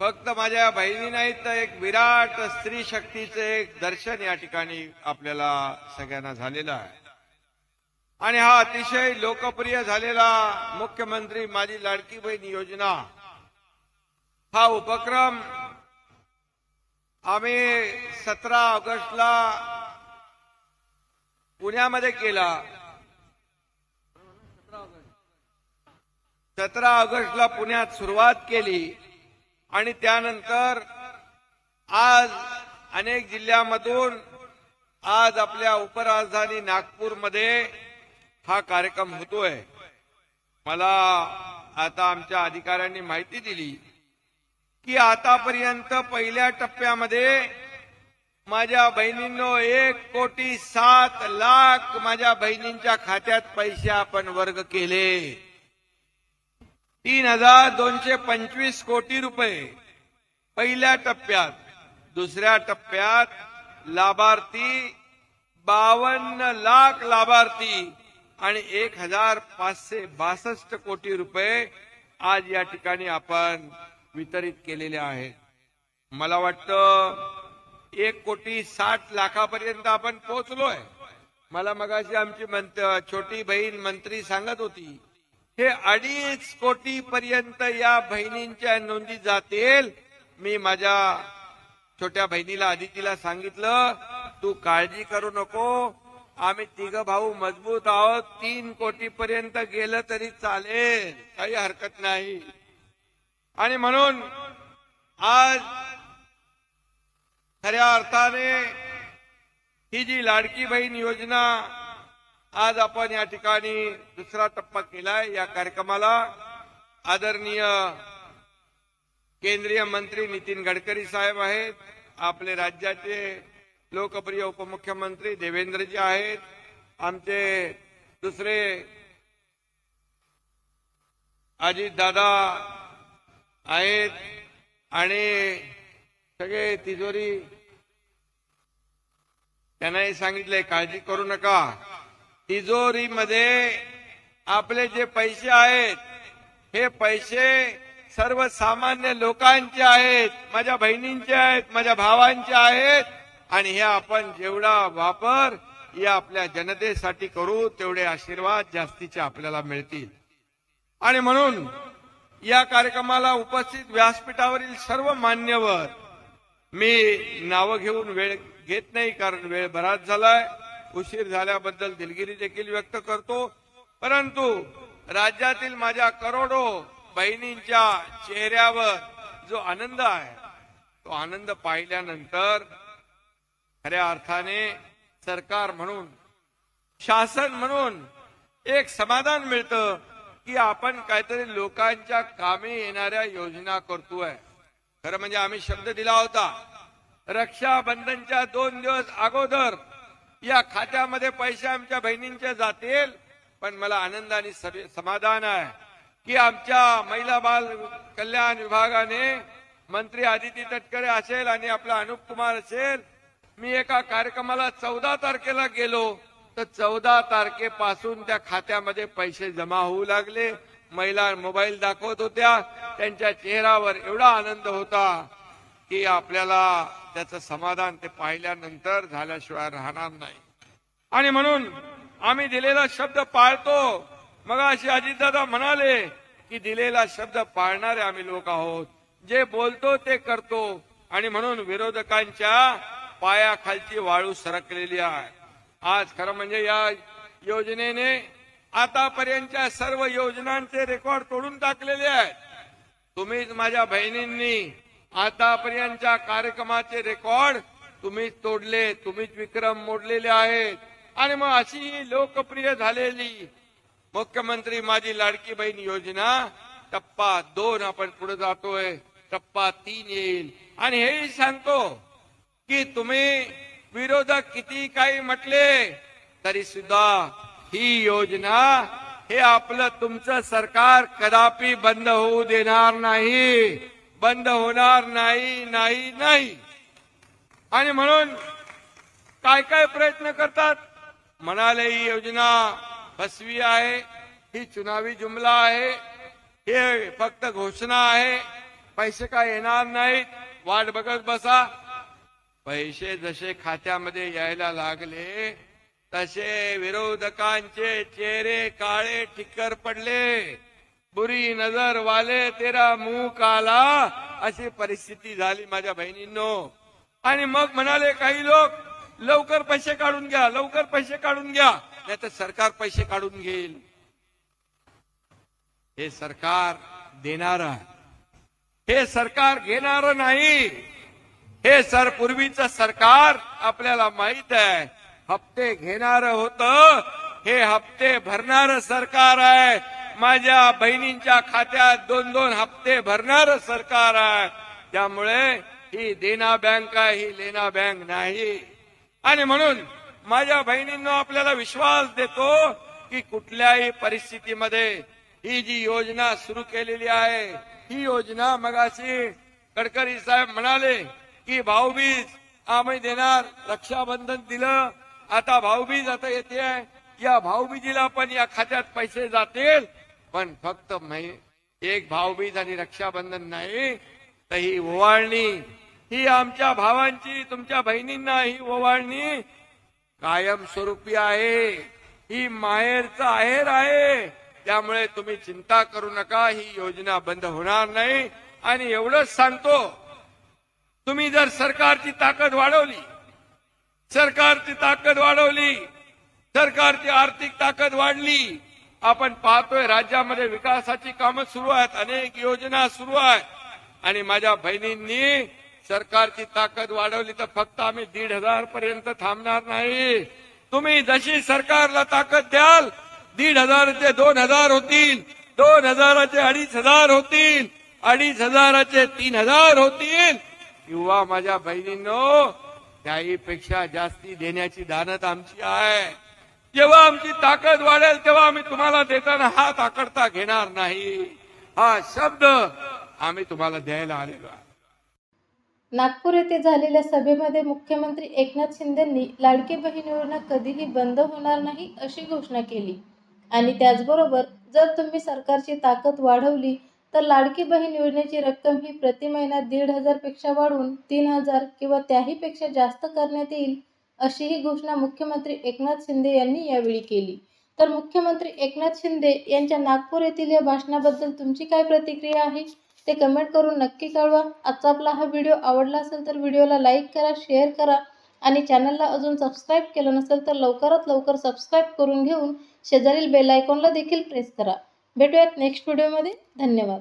फक्त माझ्या बहिणी नाही तर एक विराट स्त्री शक्तीचे एक दर्शन या ठिकाणी आपल्याला सगळ्यांना झालेलं आहे. आणि हा अतिशय लोकप्रिय झालेला मुख्यमंत्री माझी लाडकी बहीण योजना हा उपक्रम आम्ही सतरा ऑगस्टला पुण्यामध्ये केला. सतरा ऑगस्टला पुण्यात सुरुवात केली. आणि त्यानंतर आज अनेक जिल्ह्यामधून आज आपल्या उपराजधानी नागपूरमध्ये हा कार्यक्रम होतोय. मला आता आमच्या अधिकाऱ्यांनी माहिती दिली की आतापर्यंत पहिल्या टप्प्यामध्ये माझ्या बहिणींनो एक कोटी सात लाख माझ्या बहिणींच्या खात्यात पैसे आपण वर्ग केले. तीन हजार दोनशे पंचवीस कोटी रुपये. पहिल्या टप्प्यात दुसऱ्या टप्प्यात लाभार्थी बावन्न लाख लाभार्थी आणि एक हजार पाचशे बासष्ट कोटी रुपये आज या ठिकाणी आपण वितरित केलेले आहेत. मला वाटतं एक कोटी साठ लाखापर्यंत आपण पोहोचलोय. मला मगाशी आमची मंत छोटी बहीण मंत्री सांगत होती हे अडीच कोटी पर्यंत या बहिणींच्या नोंदी जातील. मी माझ्या छोट्या बहिणीला आदितीला सांगितलं तू काळजी करू नको. आम्ही तिघ भाऊ मजबूत आहोत. तीन कोटी पर्यंत गेलं तरी चालेल. काही हरकत नाही. आणि म्हणून आज खऱ्या अर्थाने ही जी लाडकी बहीण योजना आज आपण या ठिकाणी दुसरा टप्पा केलाय या कार्यक्रमाला. आदरणीय केंद्रीय मंत्री नितीन गडकरी साहेब आहेत. आपले राज्याचे लोकप्रिय उपमुख्यमंत्री देवेंद्रजी आहेत. आमचे दुसरे अजितदादा आहेत आणि सगळे तिजोरी. त्यांनाही सांगितलंय काळजी करू नका. तिजोरीमध्ये आपले जे पैसे आहेत हे पैसे सर्वसामान्य लोकांचे आहेत माझ्या बहिणींचे आहेत माझ्या भावांचे आहेत आणि हे आपण जेवढा वापर या आपल्या जनतेसाठी करू तेवढे आशीर्वाद जास्तीचे आपल्याला मिळतील. आणि म्हणून या कार्यक्रमाला उपस्थित व्यासपीठावरील सर्व मान्यवर मी नावं घेऊन वेळ घेत नाही कारण वेळ बराच झालाय. उशीर झाल्याबद्दल दिलगिरी देखील व्यक्त करतो. परंतु राज्यातील माझ्या करोडो बहिणींच्या चेहऱ्यावर जो आनंद आहे तो आनंद पाहिल्यानंतर खऱ्या अर्थाने सरकार म्हणून शासन म्हणून एक समाधान मिळतं की आपण काहीतरी लोकांच्या कामी येणाऱ्या योजना करतोय. खरं म्हणजे आम्ही शब्द दिला होता रक्षाबंधनच्या दोन दिवस अगोदर या खात्यामध्ये पैसे आमच्या बहिणींचे जातील. पण मला आनंद आणि समाधान आहे की आमच्या महिला बाल कल्याण विभागाने मंत्री आदिती तटकरे असेल आणि आपला अनुप कुमार असेल मी एका कार्यक्रमाला चौदा तारखेला गेलो. तर चौदा तारखेपासून त्या खात्यामध्ये पैसे जमा होऊ लागले. महिला मोबाईल दाखवत होत्या. त्यांच्या चेहऱ्यावर एवढा आनंद होता. की आपल्याला त्याचं समाधान ते पाहिल्यानंतर झाल्याशिवाय राहणार नाही. आणि म्हणून आम्ही दिलेला शब्द पाळतो. मग अशी अजितदादा म्हणाले की दिलेला शब्द पाळणारे आम्ही लोक आहोत. जे बोलतो ते करतो. आणि म्हणून विरोधकांच्या पायाखालची वाळू सरकलेली आहे. आज खरं म्हणजे या योजनेने आतापर्यंतच्या सर्व योजनांचे रेकॉर्ड तोडून टाकलेले आहेत. तुम्हीच माझ्या बहिणींनी आतापर्यंतच्या कार्यक्रमाचे रेकॉर्ड तुम्हीच तोडले तुम्हीच विक्रम मोडलेले आहेत. आणि मग अशी लोकप्रिय झालेली मुख्यमंत्री माझी लाडकी बहीण योजना टप्पा दोन आपण पुढे जातोय टप्पा तीन येईल. आणि हेही सांगतो की तुम्ही विरोधक किती काही म्हटले तरी सुद्धा ही योजना हे आपलं तुमचं सरकार कदापि बंद होऊ देणार नाही. बंद होणार नाही नाही नाही. आणि म्हणून काय काय प्रयत्न करतात? म्हणाले ही योजना फसवी आहे ही चुनावी जुमला आहे हे फक्त घोषणा आहे पैसे काय येणार नाहीत वाट बघत बसा. पैसे जसे खात्यामध्ये यायला लागले तसे विरोधकांचे चेहरे काळे ठिक्कर पडले. बुरी नजर वाले तेरा मुंह काला अशी परिस्थिती झाली माझ्या बहिणींनो. आणि मग म्हणाले काही लोक लवकर पैसे काढून घ्या लवकर पैसे काढून घ्या नाही तर सरकार पैसे काढून घेईल. हे सरकार देणार हे सरकार घेणार नाही. हे सर पूर्वीचं सरकार आपल्याला माहीत आहे. हप्ते घेणार होत हे हप्ते भरणार सरकार आहे. माझ्या बहिणींच्या खात्यात दोन दोन हप्ते भरणार सरकार आहे. त्यामुळे ही देना बँक आहे ही लेना बँक नाही. आणि म्हणून माझ्या बहिणींना आपल्याला विश्वास देतो की कुठल्याही परिस्थितीमध्ये ही जी योजना सुरू केलेली आहे ही योजना मगाशी गडकरी साहेब म्हणाले की भाऊबीज आम्ही देणार रक्षाबंधन दिलं आता भाऊबीज आता येते. या भाऊबीजीला पण या खात्यात पैसे जातील. पण फक्त एक भाऊबीज आणि रक्षाबंधन नाही तर ही ओवाळणी ही आमच्या भावांची तुमच्या बहिणींना ही ओवाळणी कायमस्वरूपी आहे. ही माहेरचा आहेर आहे. त्यामुळे तुम्ही चिंता करू नका ही योजना बंद होणार नाही. आणि एवढंच सांगतो तुम्ही जर सरकारची ताकद वाढवली सरकारची ताकद वाढवली सरकारची आर्थिक ताकद वाढली आपण पाहतोय राज्यामध्ये विकासाची कामं सुरू आहेत अनेक योजना सुरू आहेत. आणि माझ्या बहिणींनी सरकारची ताकद वाढवली तर फक्त आम्ही दीड हजार पर्यंत थांबणार नाही. तुम्ही जशी सरकारला ताकद द्याल दीड हजाराचे दोन हजार होतील. दोन हजाराचे अडीच हजार होतील. अडीच हजाराचे तीन हजार होतील. किंवा माझ्या बहिणींनो त्याहीपेक्षा जास्ती देण्याची दानत आमची आहे. जेव्हा आमची ताकद वाढेल तेव्हा आम्ही तुम्हाला देताना हात आकडता घेणार नाही. हा शब्द आम्ही तुम्हाला द्यायला आलेलो आहे. नागपूर येथे झालेल्या सभेमध्ये मुख्यमंत्री एकनाथ शिंदेंनी लाडकी बहीण योजना कधीही बंद होणार नाही अशी घोषणा केली. आणि त्याचबरोबर जर तुम्ही सरकारची ताकद वाढवली तर लाडकी बहीण योजनेची रक्कम ही प्रति महिना दीड हजारपेक्षा वाढवून तीन हजार किंवा त्याहीपेक्षा जास्त करण्यात येईल अशी ही घोषणा मुख्यमंत्री एकनाथ शिंदे यांनी यावेळी केली. तर मुख्यमंत्री एकनाथ शिंदे यांच्या नागपूर येथील या भाषणाबद्दल तुमची काय प्रतिक्रिया आहे? ते कमेंट करून नक्की कळवा. आजचा आपला हा व्हिडिओ आवडला असेल तर व्हिडिओला लाईक करा शेअर करा आणि चॅनलला अजून सबस्क्राईब केलं नसेल तर लवकरात लवकर सबस्क्राईब करून घेऊन शेजारील बेल आयकॉनला देखील प्रेस करा. भेटूयात नेक्स्ट व्हिडिओमध्ये धन्यवाद.